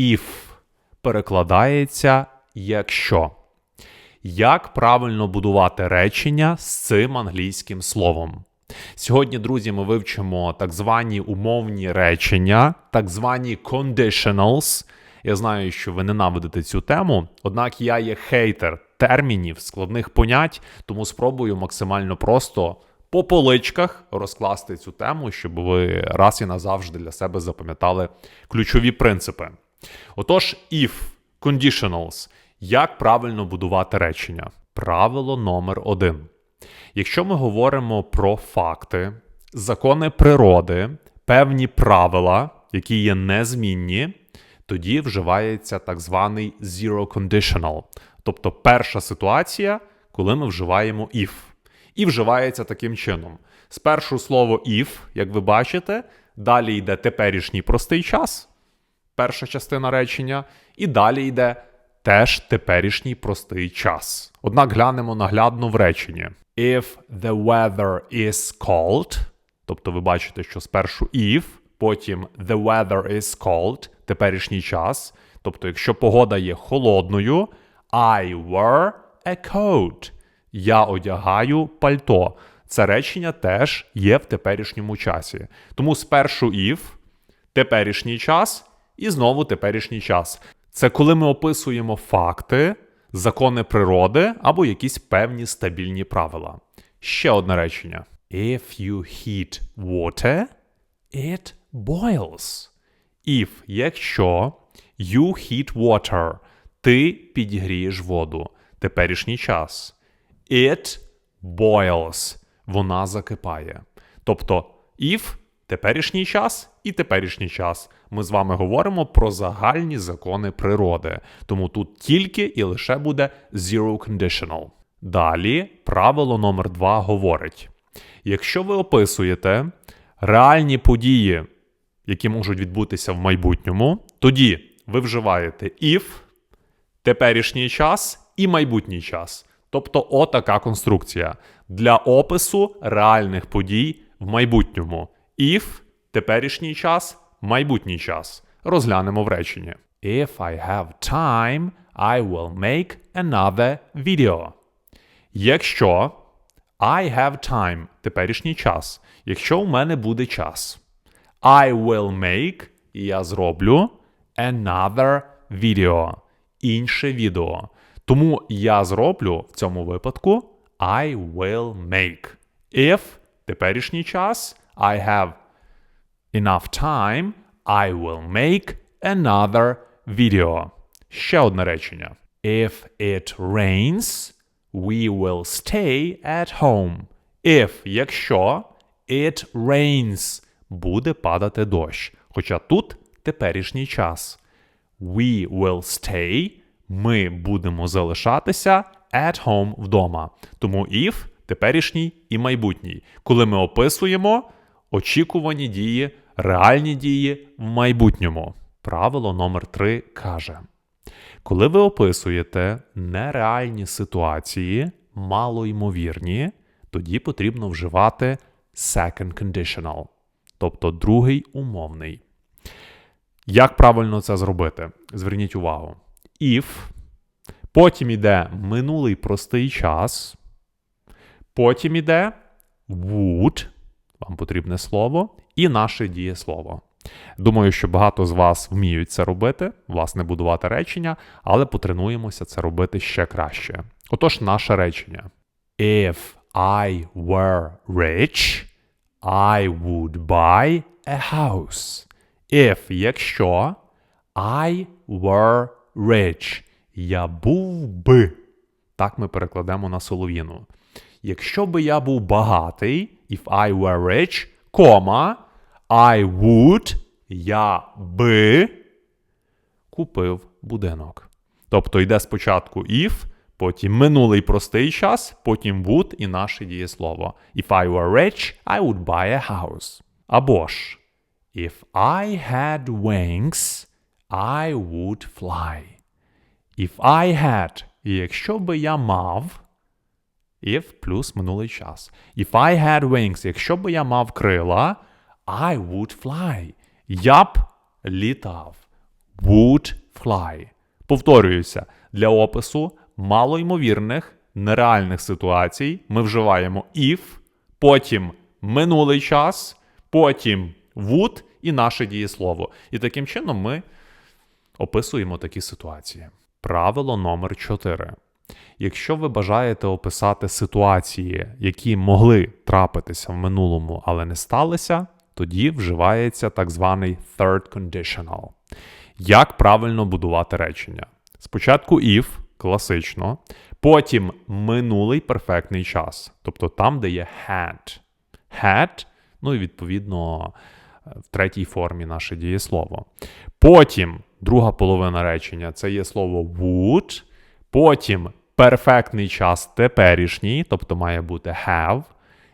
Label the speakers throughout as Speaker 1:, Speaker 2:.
Speaker 1: if перекладається якщо. Як правильно будувати речення з цим англійським словом? Сьогодні, друзі, ми вивчимо так звані умовні речення, так звані conditionals. Я знаю, що ви ненавидите цю тему, однак я є хейтер термінів, складних понять, тому спробую максимально просто по поличках розкласти цю тему, щоб ви раз і назавжди для себе запам'ятали ключові принципи. Отож, if conditionals. Як правильно будувати речення? Правило номер один. Якщо ми говоримо про факти, закони природи, певні правила, які є незмінні, тоді вживається так званий zero conditional, тобто перша ситуація, коли ми вживаємо if. І вживається таким чином. Спершу слово if, як ви бачите, далі йде теперішній простий час, перша частина речення, і далі йде теж теперішній простий час. Однак глянемо наглядно в реченні. If the weather is cold, тобто ви бачите, що спершу if, потім the weather is cold, теперішній час. Тобто, якщо погода є холодною, I wear a coat. Я одягаю пальто. Це речення теж є в теперішньому часі. Тому спершу if, теперішній час і знову теперішній час. Це коли ми описуємо факти, закони природи або якісь певні стабільні правила. Ще одне речення. If you heat water, it boils. If, якщо you heat water, ти підігрієш воду. Теперішній час. It boils. Вона закипає. Тобто, if теперішній час і теперішній час. Ми з вами говоримо про загальні закони природи. Тому тут тільки і лише буде zero conditional. Далі правило номер 2 говорить: якщо ви описуєте реальні події, які можуть відбутися в майбутньому, тоді ви вживаєте if, теперішній час і майбутній час. Тобто отака конструкція для опису реальних подій в майбутньому. If теперішній час, майбутній час. Розглянемо в реченні. If I have time, I will make another video. Якщо I have time теперішній час. Якщо у мене буде час. I will make, і я зроблю another video. Інше відео. Тому я зроблю в цьому випадку I will make. If теперішній час I have enough time, I will make another video. Ще одне речення. If it rains, we will stay at home. If, якщо it rains, буде падати дощ. Хоча тут теперішній час. We will stay, ми будемо залишатися at home вдома. Тому if теперішній і майбутній. Коли ми описуємо очікувані дії, реальні дії в майбутньому. Правило номер 3 каже: коли ви описуєте нереальні ситуації, малоймовірні, тоді потрібно вживати second conditional, тобто другий умовний. Як правильно це зробити? Зверніть увагу. If, потім іде минулий простий час, потім іде would, вам потрібне слово, і наше дієслово. Думаю, що багато з вас вміють це робити, власне, будувати речення, але потренуємося це робити ще краще. Отож, наше речення. If I were rich, I would buy a house. If, якщо I were rich, я був би. Так ми перекладемо на солов'їну. Якщо би я був багатий, if I were rich, кома, I would, я би купив будинок. Тобто йде спочатку if, потім минулий простий час, потім would і наше дієслово. If I were rich, I would buy a house. Або ж, if I had wings, I would fly. If I had, якщо би я мав, if плюс минулий час. If I had wings, якщо би я мав крила, I would fly. Я б літав. would fly. Повторююся, для опису малоймовірних, нереальних ситуацій ми вживаємо if, потім минулий час, потім would і наше дієслово. І таким чином ми описуємо такі ситуації. Правило номер 4. Якщо ви бажаєте описати ситуації, які могли трапитися в минулому, але не сталися, тоді вживається так званий third conditional. Як правильно будувати речення? Спочатку if, класично, потім минулий перфектний час, тобто там, де є had. Had, ну і відповідно в третій формі наше дієслово. Потім друга половина речення це є слово would, потім перфектний час теперішній, тобто має бути have,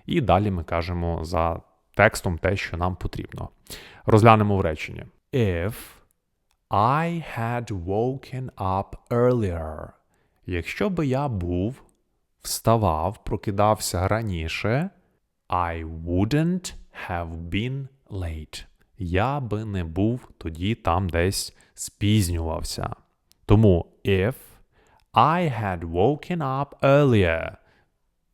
Speaker 1: і далі ми кажемо за текстом те, що нам потрібно. Розглянемо в реченні. If I had woken up earlier. Якщо би я був, вставав, прокидався раніше, I wouldn't have been late. Я би не був тоді там десь спізнювався. Тому if I had woken up earlier.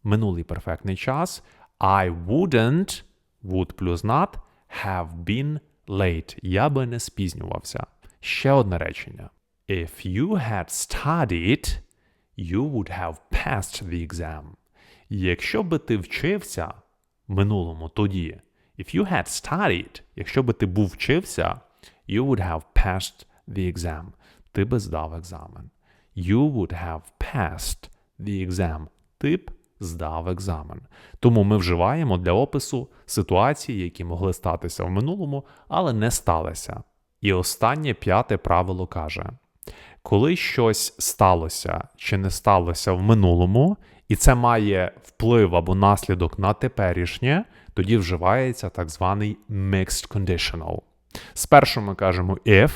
Speaker 1: Минулий перфектний час. I wouldn't, would плюс not, have been late. Я би не спізнювався. Ще одне речення. If you had studied, you would have passed the exam. Якщо би ти вчився минулому тоді, if you had studied, якщо би ти був вчився, you would have passed the exam. Ти би здав екзамен. You would have passed the exam. Ти б здав екзамен. Тому ми вживаємо для опису ситуації, які могли статися в минулому, але не сталися. І останнє п'яте правило каже: коли щось сталося чи не сталося в минулому, і це має вплив або наслідок на теперішнє, тоді вживається так званий mixed conditional. Спершу ми кажемо if,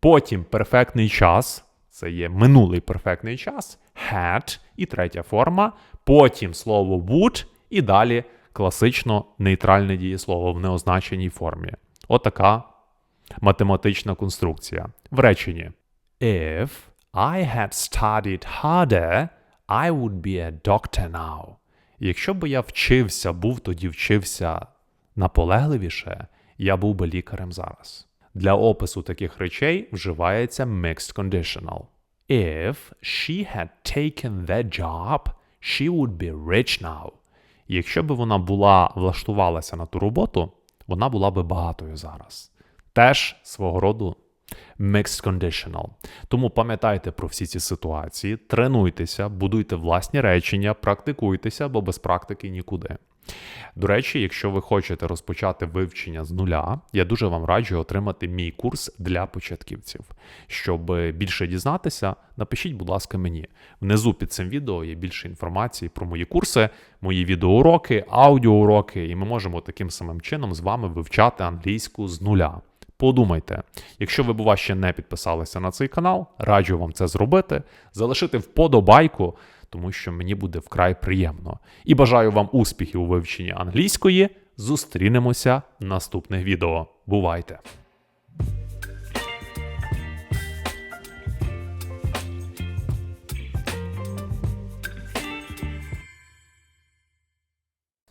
Speaker 1: потім перфектний час, це є минулий перфектний час, had і третя форма, потім слово would і далі класично нейтральне дієслово в неозначеній формі. Отака математична конструкція. В реченні If I had studied harder, I would be a doctor now. Якщо б я вчився, був тоді вчився наполегливіше, я був би лікарем зараз. Для опису таких речей вживається mixed conditional. If she had taken that job, she would be rich now. Якщо б вона була влаштувалася на ту роботу, вона була би багатою зараз. Теж свого роду mixed conditional. Тому пам'ятайте про всі ці ситуації, тренуйтеся, будуйте власні речення, практикуйтеся, бо без практики нікуди. До речі, якщо ви хочете розпочати вивчення з нуля, я дуже вам раджу отримати мій курс для початківців. Щоб більше дізнатися, напишіть, будь ласка, мені. Внизу під цим відео є більше інформації про мої курси, мої відеоуроки, аудіоуроки, і ми можемо таким самим чином з вами вивчати англійську з нуля. Подумайте, якщо ви, бува, ще не підписалися на цей канал, раджу вам це зробити, залишити вподобайку, тому що мені буде вкрай приємно. І бажаю вам успіхів у вивченні англійської. Зустрінемося в наступних відео. Бувайте!